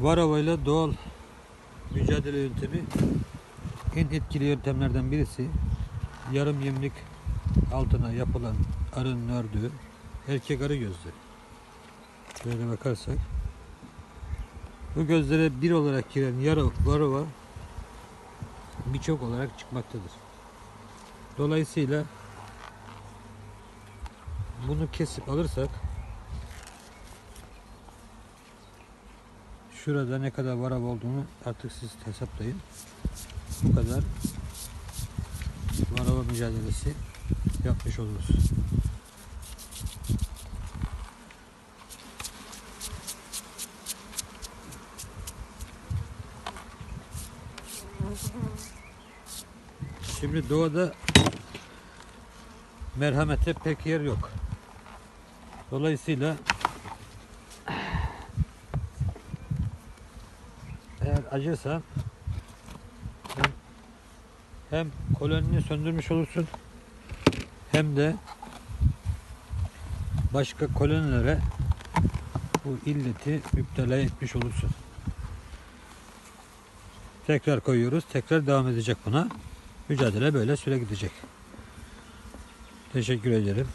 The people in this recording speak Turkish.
Varava ile doğal mücadele yöntemi en etkili yöntemlerden birisi yarım yemlik altına yapılan arının ördüğü erkek arı gözleri. Böyle bakarsak bu gözlere bir olarak giren yarı varova birçok olarak çıkmaktadır. Dolayısıyla bunu kesip alırsak şurada ne kadar varava olduğunu artık siz hesaplayın. Bu kadar varava mücadelesi yapmış oluruz. Şimdi doğada merhamete pek yer yok. Dolayısıyla eğer acırsan hem, hem kolonini söndürmüş olursun hem de başka kolonilere bu illeti müptela etmiş olursun. Tekrar koyuyoruz. Tekrar devam edecek buna. Mücadele böyle süre gidecek. Teşekkür ederim.